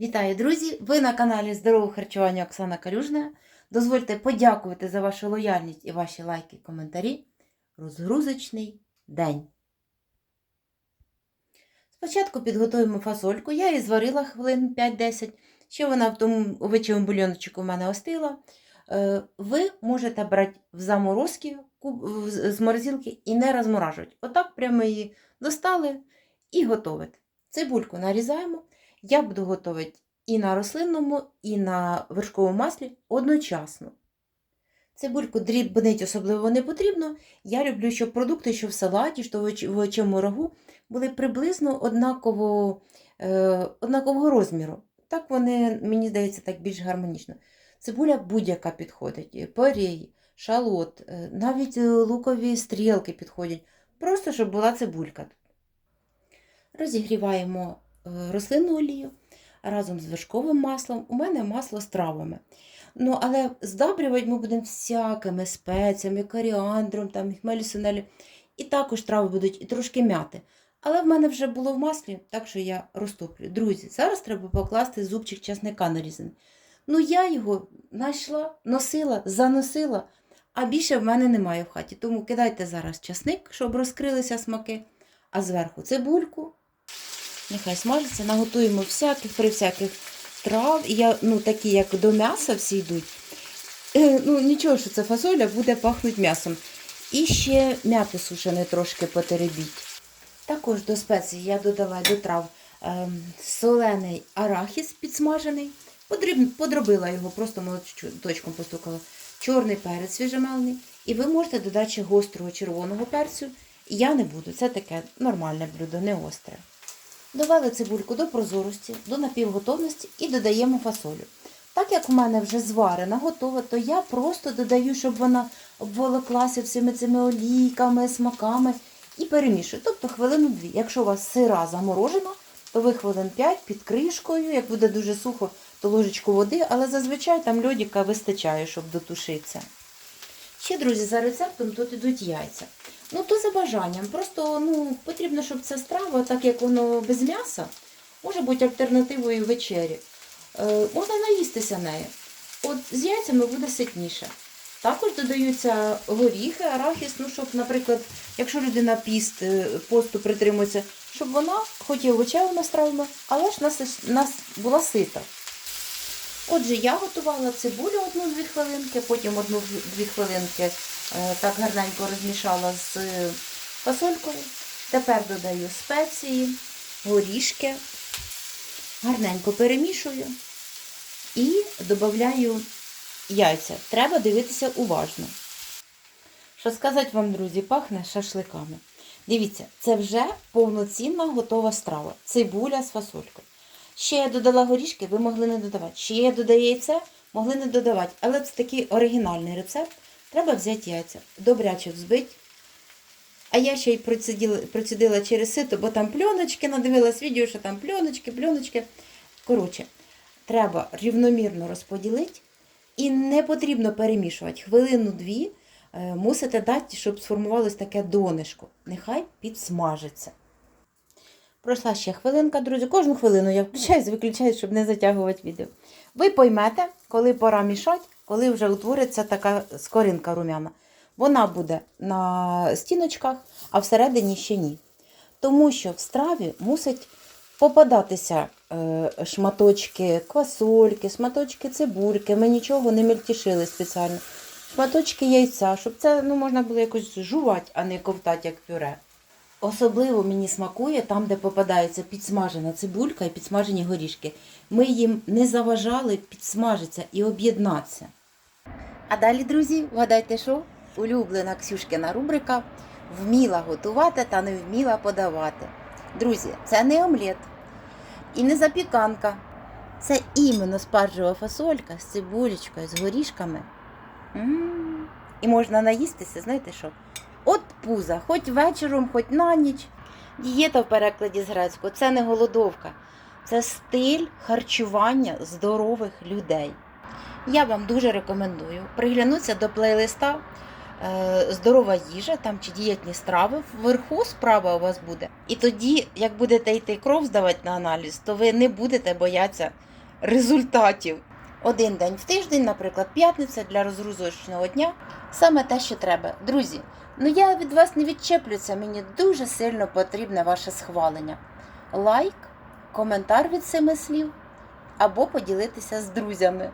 Вітаю, друзі! Ви на каналі Здорового харчування Оксана Калюжна. Дозвольте подякувати за вашу лояльність і ваші лайки і коментарі. Розгрузочний день. Спочатку підготуємо фасольку. Я її зварила хвилин 5-10. Ще вона в тому овочевому бульйончику в мене остила. Е, Ви можете брати в заморозки з морозилки і не розморажувати. Отак прямо її достали і готовите. Цибульку нарізаємо. Я буду готувати і на рослинному, і на вершковому маслі одночасно. Цибульку дрібнить особливо не потрібно. Я люблю, щоб продукти, що в салаті, що в оч- в рагу, були приблизно однаково, е, однакового розміру. Так вони, мені здається, так більш гармонічно. Цибуля будь-яка підходить. Порій, шалот, е, навіть е, лукові стрілки підходять. Просто щоб була цибулька. Розігріваємо е, рослинну олію разом з вершковим маслом. У мене масло з травами. Ну, але здобрювати ми будемо всякими спеціями, коріандром, там, хмелі І також трави будуть і трошки м'яти. Але в мене вже було в маслі, так що я розтоплю. Друзі, зараз треба покласти зубчик часника нарізаний. Ну, я його знайшла, носила, заносила, а більше в мене немає в хаті. Тому кидайте зараз часник, щоб розкрилися смаки, а зверху цибульку, Нехай смажиться, наготуємо всяких при всяких трав. Я, ну, такі, як до м'яса всі йдуть. Е, ну, нічого, що це фасоля буде пахнути м'ясом. І ще м'яти сушене трошки потеребіть. Також до спецій я додала до трав ем, солений арахіс підсмажений. Подріб- Подробила його, просто молоточком постукала. Чорний перець свіжемелений. І ви можете додати ще гострого червоного перцю. Я не буду. Це таке нормальне блюдо, не остре. Довели цибульку до прозорості, до напівготовності і додаємо фасолю. Так як у мене вже зварена, готова, то я просто додаю, щоб вона обволоклася всіми цими олійками, смаками і перемішую. Тобто хвилину-дві. Якщо у вас сира заморожена, то ви хвилин 5 під кришкою. Як буде дуже сухо, то ложечку води, але зазвичай там льодика вистачає, щоб дотушитися. Ще, друзі, за рецептом тут ідуть яйця. Ну, то за бажанням. Просто ну, потрібно, щоб ця страва, так як воно без м'яса, може бути альтернативою вечері. Е, можна наїстися нею. От з яйцями буде ситніше. Також додаються горіхи, арахіс, ну, щоб, наприклад, якщо людина піст, е, посту притримується, щоб вона, хоч і овочевими стравами, але ж нас, нас була сита. Отже, я готувала цибулю одну-дві хвилинки, потім одну-дві хвилинки е, так гарненько розмішала з фасолькою. Тепер додаю спеції, горішки, гарненько перемішую і додаю яйця. Треба дивитися уважно. Що сказати вам, друзі, пахне шашликами. Дивіться, це вже повноцінна готова страва. Цибуля з фасолькою. Ще я додала горішки, ви могли не додавати. Ще я додаю яйце, могли не додавати. Але це такий оригінальний рецепт. Треба взяти яйця, добряче взбити. А я ще й процідила, процідила через сито, бо там пленочки, надивилась відео, що там пленочки, пленочки. Коротше, треба рівномірно розподілити і не потрібно перемішувати. Хвилину-дві е, мусите дати, щоб сформувалось таке донишко. Нехай підсмажиться. Пройшла ще хвилинка, друзі. Кожну хвилину я включаюсь, виключаю, щоб не затягувати відео. Ви поймете, коли пора мішати, коли вже утвориться така скоринка румяна. Вона буде на стіночках, а всередині ще ні. Тому що в страві мусить попадатися е, шматочки квасольки, шматочки цибульки. Ми нічого не мельтішили спеціально. Шматочки яйця, щоб це ну, можна було якось жувати, а не ковтати як пюре. Особливо мені смакує там, де попадається підсмажена цибулька і підсмажені горішки. Ми їм не заважали підсмажитися і об'єднатися. А далі, друзі, вгадайте, що? Улюблена Ксюшкина рубрика Вміла готувати та не вміла подавати. Друзі, це не омлет і не запіканка. Це іменно спаржева фасолька з цибулечкою, з горішками. М. І можна наїстися, знаєте що? От пуза, хоч вечором, хоч на ніч. Дієта в перекладі з грецького це не голодовка, це стиль харчування здорових людей. Я вам дуже рекомендую приглянутися до плейлиста е, здорова їжа там чи дієтні страви. Вверху справа у вас буде. І тоді, як будете йти кров здавати на аналіз, то ви не будете боятися результатів. Один день в тиждень, наприклад, п'ятниця для розгрузочного дня. Саме те, що треба. Друзі, ну я від вас не відчеплюся, мені дуже сильно потрібне ваше схвалення. Лайк, коментар від семи слів або поділитися з друзями.